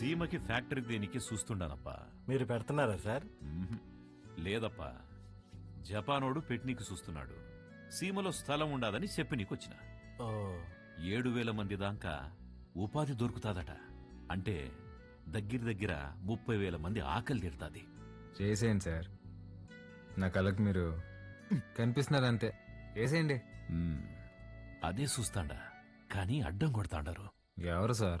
సీమకి ఫ్యాక్టరీ దేనికి చూస్తుండానప్పా మీరు పెడుతున్నారా సార్. లేదప్పా. జపానోడు పెట్నీకి చూస్తున్నాడు సీమలో స్థలం ఉండదని చెప్పి నీకొచ్చిన. ఓ. ఏడు వేల మంది దాకా ఉపాధి దొరుకుతాదట. అంటే దగ్గర దగ్గర ముప్పై వేల మంది ఆకలి తీరుతాది. చేసేయండి సార్. నా కళ్ళకి మీరు కనిపిస్తున్నారు అంతే చేసేయండి. మ్మ్. అదే చూస్తాండా కానీ అడ్డం కొడతాండారు. ఎవరు సార్?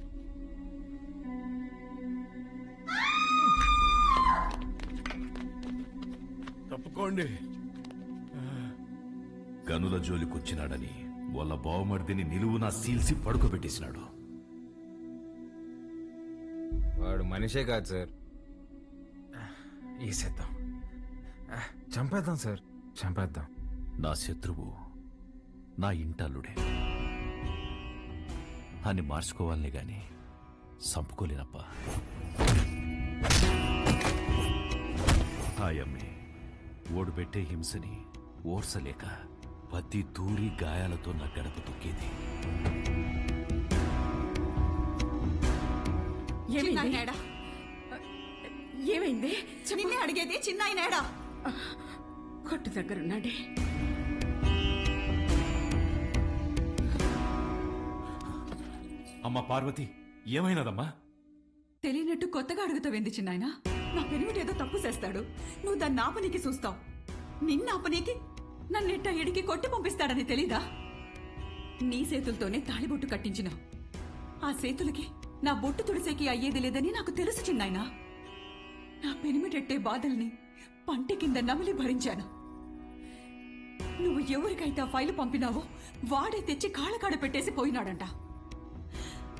తప్పుకోండి. గనుల జోలికొచ్చినాడని వాళ్ళ బావమర్దిని నిలువునా సీల్సి పడుకోబెట్టేసినాడు. వాడు మనిషే కాదు సార్. వేసేద్దాం ఆ, చంపేద్దాం సార్. చంపేద్దాం. నా శత్రువు నా ఇంటల్లుడే. అని మార్చుకోవాలనే గాని సంపుకోలేనప్పా. హాయమ్మే ఓడు పెట్టే హింసని ఓర్సలేక పత్తి తూరి గాయాలతో నా గడప తొక్కేది. ఏమైంది? చిన్నాయనేడా? ఏమైంది? నిన్నే అడిగేది చిన్నాయనేడా? కొట్టు దగ్గరున్నాడే. అమ్మా పార్వతి ఏమైనదమ్మా? తెలియనట్టు కొత్తగా అడుగుతావేంది చిన్నాయన? నా పెనిమిటేదో తప్పు చేస్తాడు. నువ్వు దాన్ని ఆపనీకి చూస్తావు. నిన్న ఆపనీకి నన్నెట్ట ఎడికి కొట్టి పంపిస్తాడని తెలీదా? నీ చేతులతోనే తాళిబొట్టు కట్టించిన. ఆ సేతులకి నా బొట్టు తుడిసేకి అయ్యేది లేదని నాకు తెలుసు చిన్నాయన. నా పెనిమిటెట్టే బాధల్ని పంటి కింద నమిలి భరించాను. నువ్వు ఎవరికైతే ఆ ఫైలు పంపినావో వాడే తెచ్చి కాళ్ళకాడ పెట్టేసి పోయినాడంట.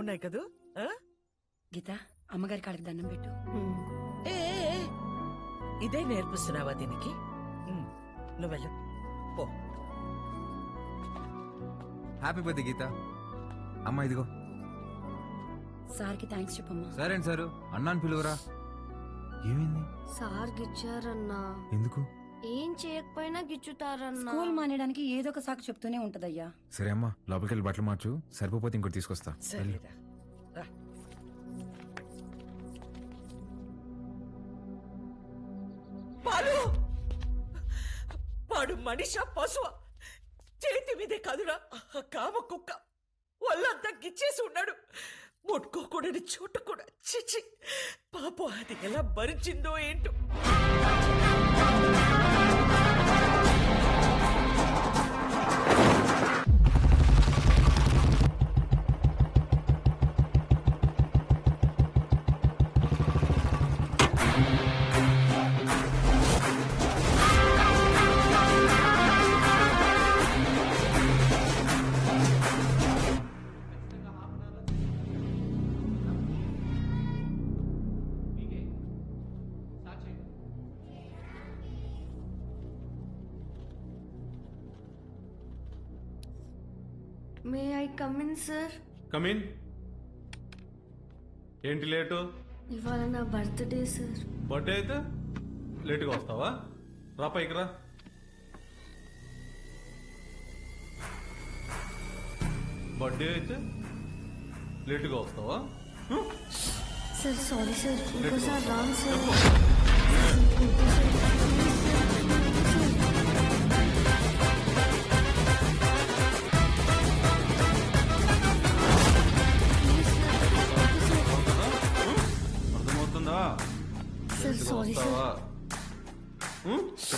బాగున్నాయి కదూ? ఆ? గీత అమ్మగారి కాళ్ళకి దండం పెట్టు. ఏ ఏ, ఏ. ఇదే నేర్పిస్తున్నావా దీనికి? ఉమ్, నువ్వు వెళ్ళు. పో. Happy birthday Geetha. అమ్మ ఇదిగో. సార్కి థ్యాంక్స్ చెప్పమ్మా. సరే అండి సారు? అన్నాను పిలువరా? ఏమైంది? సార్ గిచ్చారన్నా ఎందుకు? ఏం చేయకపోయినా గిచ్చుతారన్నా. స్కూల్ మానేయడానికి ఏదో ఒక సాకు చెప్తూనే ఉంటదయ్యా. సరే అమ్మా లోపలికి వెళ్ళి బట్టలు మార్చు. సరిపోతే ఇంకోటి తీసుకొస్తా. వెళ్ళు. సరేరా రా. పాలు వాడు మనిష పశువ? చేతి మీదే కాదురా కామ కుక్క. ఒళ్ళంతా గిచ్చేసి ఉన్నాడు. ముట్టుకోకూడని చోటు కూడా చిచి పాపం అది ఎలా భరించిందో ఏంటో. May I come in sir come in ఏంటి లేటు? ఇవాళ నా బర్త్డే సార్ బర్త్డే అయితే లేటుగా వస్తావా? రా పైకి రా. బర్త్డే అయితే లేటుగా వస్తావా? సార్ సారీ సార్ ఇంకోసారి రాంగ్ సార్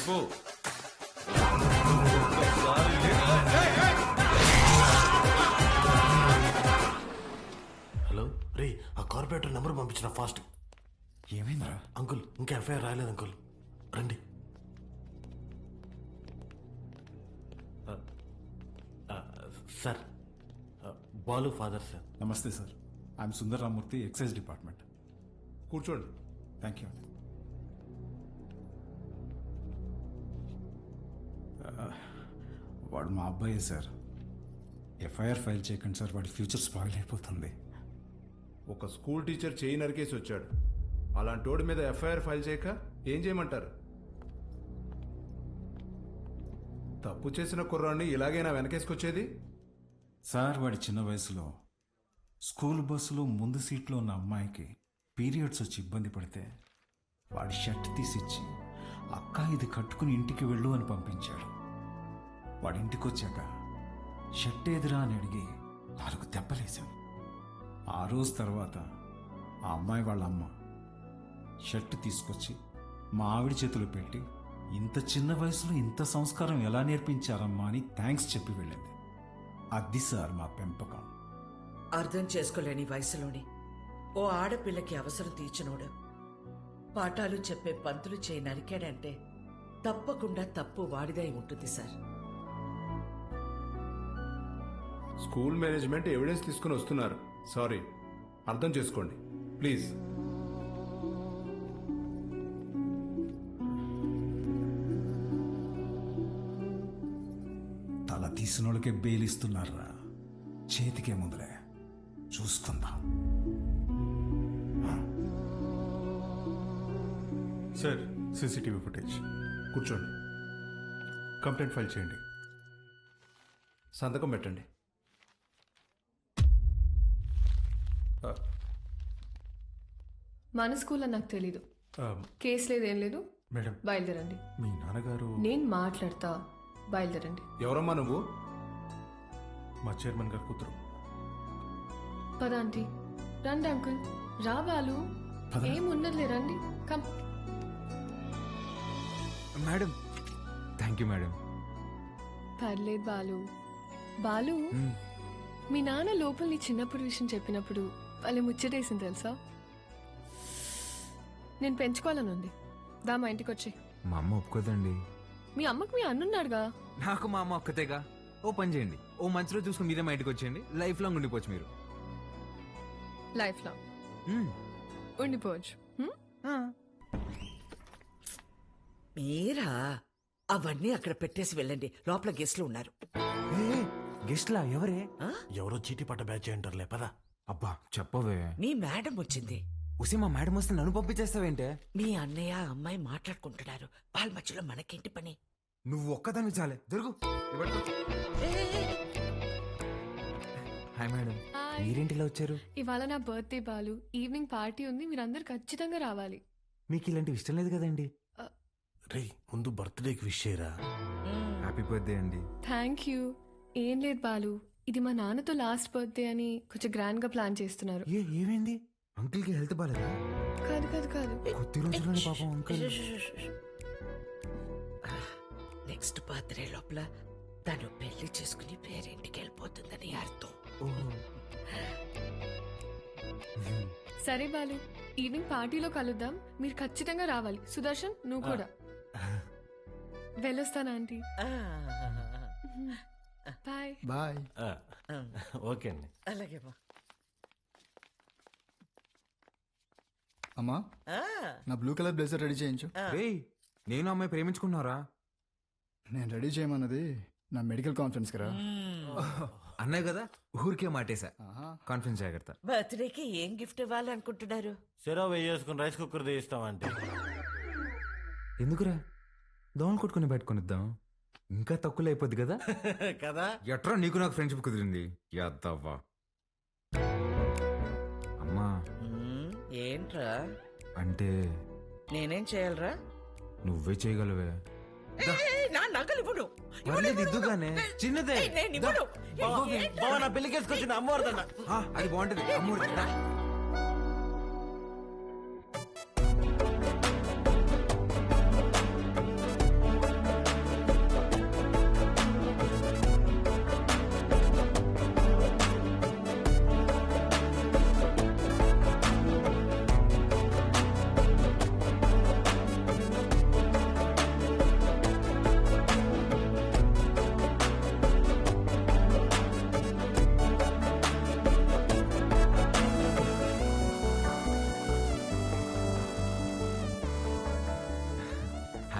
చెప్పు! హలో రే ఆ కార్పొరేటర్ నెంబర్ పంపించిన ఫాస్ట్. ఏమైందిరా? అంకుల్ ఇంకా ఎఫ్ఐఆర్ రాయలేదు అంకుల్. రండి. Sir Balu father sir. నమస్తే sir. I'm Sundar Ramurthy excise department. కూర్చోండి. థ్యాంక్ యూ వాడు మా అబ్బాయే సార్. ఎఫ్ఐఆర్ ఫైల్ చేయకండి సార్ వాడి ఫ్యూచర్ స్పాయిల్ అయిపోతుంది. ఒక స్కూల్ టీచర్ చేయి నరికేసి వచ్చాడు. అలాంటి వాడి మీద ఎఫ్ఐఆర్ ఫైల్ చేయక ఏం చేయమంటారు? తప్పు చేసిన కుర్రాన్ని ఇలాగైనా వెనకేసుకొచ్చేది? సార్ వాడి చిన్న వయసులో స్కూల్ బస్సులో ముందు సీట్లో ఉన్న అమ్మాయికి పీరియడ్స్ వచ్చి ఇబ్బంది పడితే వాడి షర్ట్ తీసిచ్చి అక్క ఇది కట్టుకుని ఇంటికి వెళ్ళు అని పంపించాడు. వాడింటికొచ్చాక షర్ట్ ఎదురా అని అడిగి నాలుగు దెబ్బలేశాను. ఆ రోజు తర్వాత ఆ అమ్మాయి వాళ్ళ అమ్మ షర్ట్ తీసుకొచ్చి మా ఆవిడ చేతిలో పెట్టి ఇంత చిన్న వయసులో ఇంత సంస్కారం ఎలా నేర్పించారమ్మా అని థ్యాంక్స్ చెప్పి వెళ్ళింది. అది సార్ మా పెంపకం. అర్థం చేసుకోలేని వయసులోని ఓ ఆడపిల్లకి అవసరం తీర్చినోడు పాఠాలు చెప్పే పంతులు చేయి నరికాడంటే తప్పకుండా తప్పు వాడిదై ఉంటుంది సార్. స్కూల్ మేనేజ్మెంట్ ఎవిడెన్స్ తీసుకుని వస్తున్నారు. సారీ అర్థం చేసుకోండి. ప్లీజ్. తల తీసిన వాళ్ళకే బెయిలిస్తున్నారా? చేతికే ముందులే. చూసుకుందాం. Sir CCTV footage. కూర్చోండి. కంప్లైంట్ ఫైల్ చేయండి. సంతకం పెట్టండి. మన స్కూల్ అని నాకు తెలీదు. కేసు లేదు ఏం లేదు. మేడం. బయలుదేరండి. మీ నాన్నగారు నేను మాట్లాడతా. బయలుదేరండి. ఎవరమ్మా నువ్వు? మా చైర్మన్ గారు కూతురు. పద ఆంటీ. రండి అంకుల్. రా బాలు. ఏం ఉన్నదిలే రండి. Come. Madam. Thank you madam. పర్లేదు బాలు. బాలు మీ నాన్న లోపల నీ చిన్నప్పుడు విషయం చెప్పినప్పుడు వాళ్ళ ముచ్చటేసింది తెలుసా? నేను పెంచుకోవాలని ఉంది. దా మా ఇంటికి వచ్చి. మా అమ్మ ఒప్పుకోదండి. మీ అమ్మకు మీ అన్నున్నాడుగా నాకు మా అమ్మ ఒక్కతేగా. ఓ పని చేయండి. ఓ మంచి రోజు చూసుకుని మీరే మా ఇంటికి వచ్చేయండి. లైఫ్ లాంగ్ ఉండిపోవచ్చు మీరు. లైఫ్ లాంగ్ మ్మ్. ఉండిపోవచ్చు. హ్మ్? మీరా? అవన్నీ అక్కడ పెట్టేసి వెళ్ళండి. లోపల గెస్ట్లు ఉన్నారు. గెస్ట్లా? ఎవరే? ఎవరో చీటీ పట్ట బ్యాచ్ అంటారులే పదా. అబ్బా చెప్పవే. మీ మేడం వచ్చింది. ఉసి మా మేడం వస్తే నన్ను పంపించేస్తావేంటే? మీ అన్నయ్య అమ్మాయి మాట్లాడుకుంటున్నారు. వాళ్ళ మధ్యలో మనకేంటి పని? నువ్వు ఒక్కదాన్ని చాలే. దొరుకు హాయ్ మేడం. మీరేంటి ఇలా వచ్చారు? ఇవాళ నా బర్త్డే బాలు. ఈవినింగ్ పార్టీ ఉంది మీరందరూ ఖచ్చితంగా రావాలి. మీకు ఇలాంటివి ఇష్టం లేదు కదండి? రే ముందు బర్త్డేకి విష్ చేయరా? హ్యాపీ బర్త్డే అండి. Thank you. ఏం లేదు బాలు. ఇది మా నాన్నతో లాస్ట్ బర్త్డే అని కొంచెం గ్రాండ్గా ప్లాన్ చేస్తున్నారు. ఏ ఏమైంది? అంకుల్కి హెల్త్ బాగాలేదా కాదు కాదు కాదు. కొద్ది రోజుల్లోనే పాపం అంకుల్. నెక్స్ట్ బర్త్డే లోపల తను పెళ్ళి చేసుకుని పేరింటికి వెళ్ళిపోతుందని అర్థం. సరే బాలు ఈవినింగ్ పార్టీలో కలుద్దాం. మీరు ఖచ్చితంగా రావాలి. సుదర్శన్ నువ్వు కూడా. వెళ్ళొస్తాను ఆంటీ? బాయ్. బాయ్. ఓకే అండి. అలాగేమా అమ్మా. ఆ, నా బ్లూ కలర్ బ్లేజర్ రెడీ చేయించు. రేయ్ నేను అమ్మాయి ప్రేమించుకున్నారా నేను రెడీ చేయమన్నది నా మెడికల్ కాన్ఫరెన్స్ కదా. అన్నయ్య కదా ఊరికే మాటేశా. కాన్ఫిడెన్స్ జాగ్రత్త. బర్త్డేకి ఏం గిఫ్ట్ ఇవ్వాలనుకుంటున్నారు? సెరో వేసుకుని రైస్ కుక్కర్ తీస్తామంటే. ఎందుకురా? దోమలు కొట్టుకుని పెట్టుకునిద్దాం ఇంకా తక్కువ అయిపోద్ది కదా? కదా? ఎట్రా నీకు నాకు ఫ్రెండ్షిప్ కుదిరింది? యాదవ్వా అమ్మా. మ్మ్, ఏంట్రా? అంటే? నేనేం చేయాలరా? నువ్వే చేయగలవే. నా నగలు ఇవ్వను, పర్లేదు. ఇద్దుగానే. చిన్నదే. నేను ఇవ్వను. బావ నా పెళ్ళికేసుకొచ్చిన అమ్మవారిదన్న. అది బాగుంటది. అమ్మూరి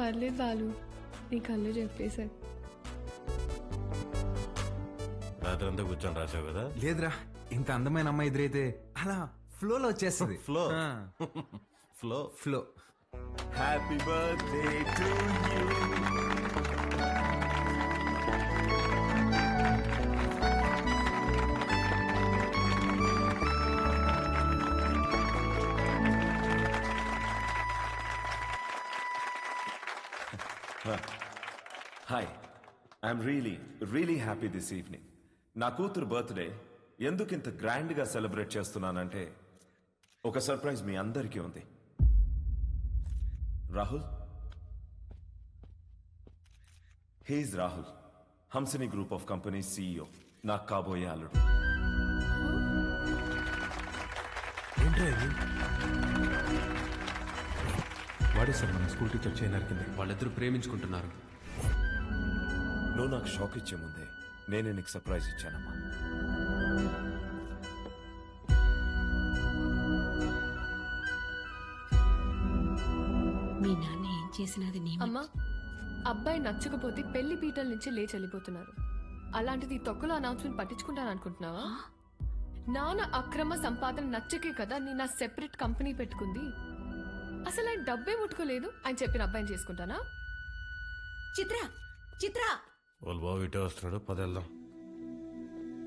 పర్లేదు బాలు. నీ కళ్ళు చెప్పేశారు. రాత్రి అంతా కూర్చొని రాసావు కదా? లేదురా ఇంత అందమైన అమ్మాయి ఎదురైతే అలా ఫ్లోలో వచ్చేస్తుంది. ఆ, flow? Flow. Happy birthday to you I'm really really happy this evening. నా కూతురు బర్త్డే ఎందుకు ఇంత గ్రాండ్గా సెలబ్రేట్ చేస్తున్నానంటే ఒక సర్ప్రైజ్ మీ అందరికీ ఉంది. Rahul? He's Rahul Hamsini group of company CEO నాకు కాబోయే అల్లుడు. వాడే సార్ మన స్కూల్ టీచర్ చేయనరికింది వాళ్ళిద్దరూ ప్రేమించుకుంటున్నారు. నువ్వు నాకు షాక్ ఇచ్చే ముందే నేనే నీకు సర్ప్రైజ్ ఇచ్చానమ్మా. మీ నాన్న ఏం చేసినది నీ అమ్మా అబ్బాయి నచ్చకపోతే పెళ్ళి పీటల నుంచి లేచి వెళ్ళిపోతున్నారు. అలాంటిది తొక్కలో అనౌన్స్మెంట్ పట్టించుకుంటాను అనుకుంటున్నావా నాన్న అక్రమ సంపాదన నచ్చకే కదా నేను నా సెపరేట్ కంపెనీ పెట్టుకుంది. అసలు ఆయన డబ్బే ముట్టుకోలేదు ఆయన చెప్పిన అబ్బాయిని చేసుకుంటానా? చిత్ర చిత్ర! వాళ్ళు బాబు ఇటే వస్తున్నాడు పదేళ్దాం.